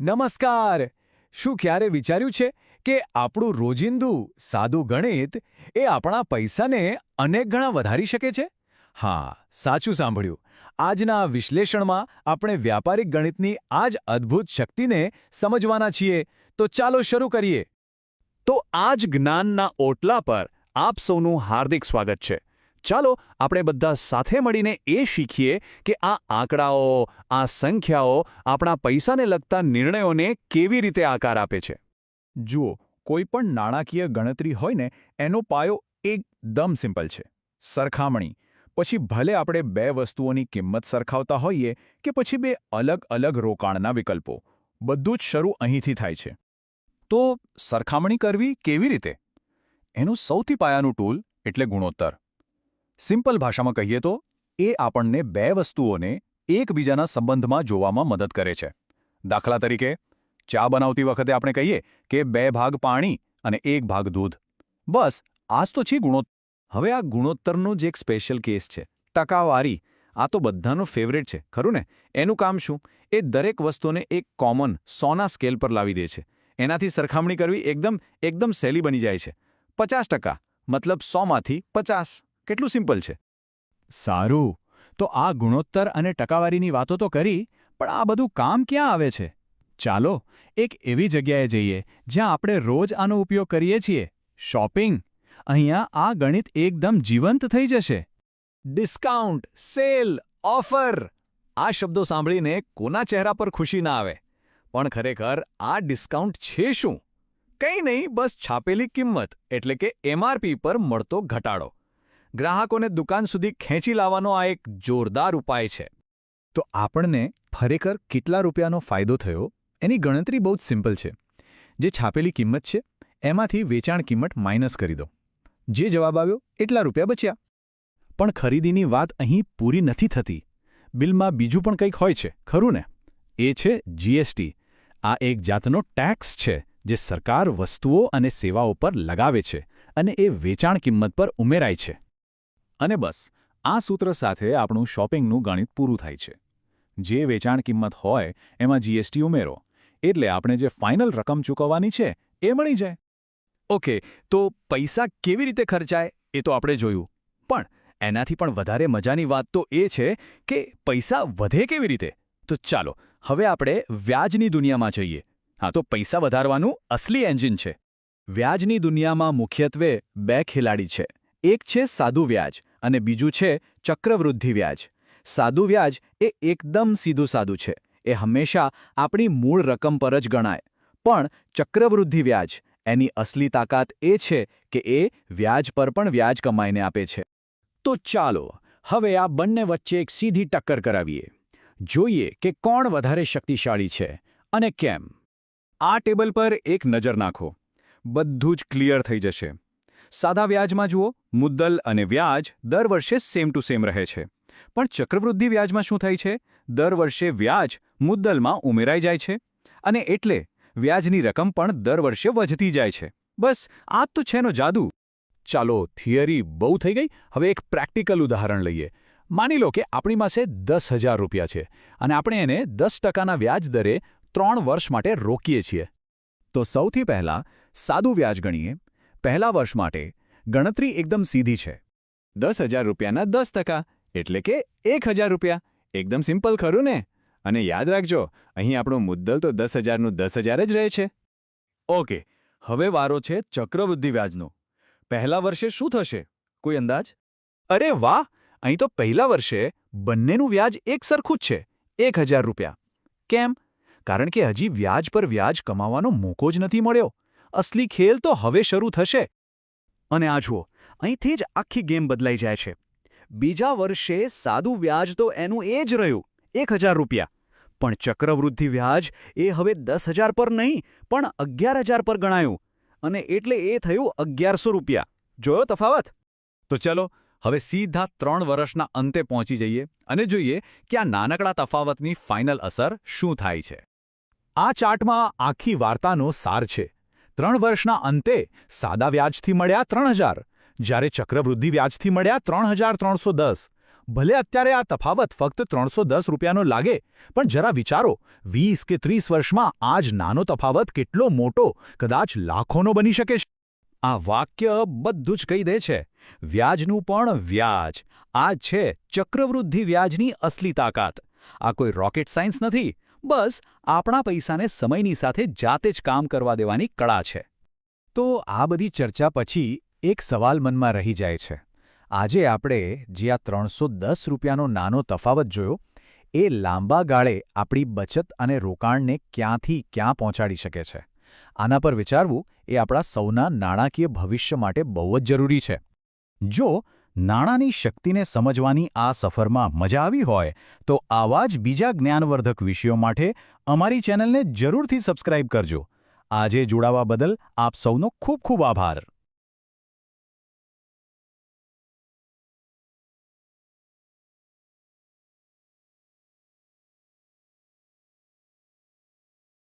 નમસ્કાર. શું ક્યારે વિચાર્યું છે કે આપણું રોજિંદુ સાદું ગણિત એ આપણા પૈસાને અનેક ગણા વધારી શકે છે? હા, સાચું સાંભળ્યું. આજના વિશ્લેષણમાં આપણે વ્યાપારિક ગણિતની આ જ અદ્ભુત શક્તિને સમજવાના છીએ. તો ચાલો શરૂ કરીએ. તો આ જ જ્ઞાનના ઓટલા પર આપ સૌનું હાર્દિક સ્વાગત છે. ચાલો આપણે બધા સાથે મળીને એ શીખીએ કે આ આંકડાઓ, આ સંખ્યાઓ આપણા પૈસાને લગતા નિર્ણયોને કેવી રીતે આકાર આપે છે. જુઓ, કોઈ પણ નાણાકીય ગણતરી હોય ને, એનો પાયો એકદમ સિમ્પલ છે. સરખામણી. પછી ભલે આપણે બે વસ્તુઓની કિંમત સરખાવતા હોઈએ કે પછી બે અલગ અલગ રોકાણના વિકલ્પો. બધું જ શરૂ અહીંથી થાય છે. તો સરખામણી કરવી કેવી રીતે? એનું સૌથી પાયાનું ટૂલ એટલે ગુણોત્તર. સિમ્પલ ભાષામાં કહીએ તો, એ આપણને બે વસ્તુઓને એકબીજાના સંબંધમાં જોવામાં મદદ કરે છે. દાખલા તરીકે, ચા બનાવતી વખતે આપણે કહીએ કે બે ભાગ પાણી અને એક ભાગ દૂધ. બસ, આજ તો છે ગુણોત્તર. હવે આ ગુણોત્તરનો જ એક સ્પેશિયલ કેસ છે. ટકાવારી. આ તો બધાનો ફેવરેટ છે, ખરું ને? એનું કામ શું? એ દરેક વસ્તુને એક કોમન સોના સ્કેલ પર લાવી દે છે. એનાથી સરખામણી કરવી એકદમ એકદમ સહેલી બની જાય છે. પચાસ મતલબ સોમાંથી પચાસ. કેટલું સિમ્પલ છે. સારું. તો આ ગુણોત્તર અને ટકાવારીની વાતો તો કરી, પણ આ બધું કામ ક્યાં આવે છે? ચાલો, એક એવી જગ્યાએ જઈએ, જ્યાં આપણે રોજ આનો ઉપયોગ કરીએ છીએ. શોપિંગ. અહીંયા આ ગણિત એકદમ જીવંત થઈ જશે. Discount, sale, offer. આ શબ્દો સાંભળીને કોના ચહેરા પર ખુશી ના આવે? પણ ખરેખર આ ડિસ્કાઉન્ટ છે શું? કંઈ નહીં, બસ છાપેલી કિંમત, એટલે કે એમઆરપી પર મળતો ઘટાડો. ગ્રાહકોને દુકાન સુધી ખેંચી લાવવાનો આ એક જોરદાર ઉપાય છે. તો આપણને ખરેખર કેટલા રૂપિયાનો ફાયદો થયો? એની ગણતરી બહુ જ સિમ્પલ છે. જે છાપેલી કિંમત છે, એમાંથી વેચાણ કિંમત માઇનસ કરી દો. જે જવાબ આવ્યો, એટલા રૂપિયા બચ્યા. પણ ખરીદીની વાત અહીં પૂરી નથી થતી. બિલમાં બીજું પણ કંઈક હોય છે, ખરું ને? એ છે જીએસટી આ એક જાતનો ટેક્સ છે, જે સરકાર વસ્તુઓ અને સેવાઓ પર લગાવે છે અને એ વેચાણ કિંમત પર ઉમેરાય છે. અને બસ, આ સૂત્ર સાથે આપણું શોપિંગનું ગણિત પૂરું થાય છે. જે વેચાણ કિંમત હોય, એમાં જીએસટી ઉમેરો. એટલે આપણે જે ફાઇનલ રકમ ચૂકવવાની છે, એ મળી જાય. ઓકે તો પૈસા કેવી રીતે ખર્ચાય, એ તો આપણે જોયું. પણ, એનાથી પણ વધારે મજાની વાત તો એ છે કે પૈસા વધે કેવી રીતે? તો ચાલો, હવે આપણે વ્યાજની દુનિયામાં જઈએ. હા, તો પૈસા વધારવાનું અસલી એન્જિન છે. વ્યાજની દુનિયામાં મુખ્યત્વે બે ખેલાડી છે. એક છે સાદું વ્યાજ. અને બીજું છે ચક્રવૃદ્ધિ વ્યાજ. સાદું વ્યાજ એ એકદમ સીધું સાદું છે. એ હંમેશા આપણી મૂળ રકમ પર જ ગણાય. પણ ચક્રવૃદ્ધિ વ્યાજ એની અસલી તાકાત એ છે કે એ વ્યાજ પર પણ વ્યાજ કમાઈને આપે છે. તો ચાલો, હવે આ બંને વચ્ચે એક સીધી ટક્કર કરાવીએ. જોઈએ કે કોણ વધારે શક્તિશાળી છે અને કેમ. આ ટેબલ પર એક નજર નાખો. બધું જ ક્લિયર થઈ જશે. સાદા વ્યાજમાં જુઓ, મુદ્દલ અને વ્યાજ દર વર્ષે સેમ ટુ સેમ રહે છે. પણ ચક્રવૃદ્ધિ વ્યાજમાં શું થાય છે? દર વર્ષે વ્યાજ મુદ્દલમાં ઉમેરાઈ જાય છે અને એટલે વ્યાજની રકમ પણ દર વર્ષે વધતી જાય છે. બસ, આ તો છેનો જાદુ. ચાલો, થિયરી બહુ થઈ ગઈ. હવે એક પ્રેક્ટિકલ ઉદાહરણ લઈએ. માની લો કે આપણી પાસે દસ હજાર રૂપિયા છે અને આપણે એને દસ ટકાના વ્યાજ દરે ત્રણ વર્ષ માટે રોકીએ છીએ. તો સૌથી પહેલાં સાદું વ્યાજ ગણીએ. પહેલા વર્ષ માટે ગણતરી એકદમ સીધી છે. દસ હજાર રૂપિયાના દસ ટકા, એટલે કે એક હજાર રૂપિયા. એકદમ સિમ્પલ, ખરું ને? અને યાદ રાખજો, અહીં આપણો મુદ્દલ તો દસ હજારનું દસ હજાર જ રહે છે. ઓકે, હવે વારો છે ચક્રવૃદ્ધિ વ્યાજનો. પહેલા વર્ષે શું થશે? કોઈ અંદાજ? અરે વાહ! અહીં તો પહેલા વર્ષે બંનેનું વ્યાજ એક સરખું જ છે, એક હજાર રૂપિયા. કેમ? કારણ કે હજી વ્યાજ પર વ્યાજ કમાવાનો મોકો જ નથી મળ્યો. અસલી ખેલ તો હવે શરૂ થશે. અને આ જુઓ, અહીંથી જ આખી ગેમ બદલાઈ જાય છે. બીજા વર્ષે સાદું વ્યાજ તો એનું એ જ રહ્યું, એક હજાર રૂપિયા. પણ ચક્રવૃદ્ધિ વ્યાજ એ હવે દસ હજાર પર નહીં, પણ અગિયાર હજાર પર ગણાયું. અને એટલે એ થયું અગિયારસો રૂપિયા. જોયો તફાવત? તો ચલો, હવે સીધા ત્રણ વર્ષના અંતે પહોંચી જઈએ અને જોઈએ કે આ નાનકડા તફાવતની ફાઇનલ અસર શું થાય છે. આ ચાર્ટમાં આખી વાર્તાનો સાર છે. ત્રણ વર્ષના અંતે સાદા વ્યાજથી મળ્યા ત્રણ હજાર, જ્યારે ચક્રવૃદ્ધિ વ્યાજથી મળ્યા ત્રણ હજાર ત્રણસો દસ. ભલે અત્યારે આ તફાવત ફક્ત ત્રણસો દસ રૂપિયાનો લાગે, પણ જરા વિચારો, વીસ કે ત્રીસ વર્ષમાં આ જ નાનો તફાવત કેટલો મોટો, કદાચ લાખોનો બની શકે છે. આ વાક્ય બધું જ કહી દે છે, વ્યાજનું પણ વ્યાજ. આ છે ચક્રવૃદ્ધિ વ્યાજની અસલી તાકાત. આ કોઈ રોકેટ સાયન્સ નથી બસ, આપણા પૈસાને સમયની સાથે જાતે જ કામ કરવા દેવાની કળા છે. તો આ બધી ચર્ચા પછી એક સવાલ મનમાં રહી જાય છે. આજે આપણે જે આ ત્રણસો દસ રૂપિયાનો નાનો તફાવત જોયો, એ લાંબા ગાળે આપણી બચત અને રોકાણને ક્યાંથી ક્યાં પહોંચાડી શકે છે. આના પર વિચારવું એ આપણા સૌના નાણાકીય ભવિષ્ય માટે બહુ જ જરૂરી છે. જો નાણાંની શક્તિને સમજવાની આ સફરમાં મજા આવી હોય તો આવા જ બીજા જ્ઞાનવર્ધક વિષયો માટે અમારી ચેનલને જરૂરથી સબસ્ક્રાઇબ કરજો. આજે જોડાવા બદલ આપ સૌનો ખૂબ ખૂબ આભાર.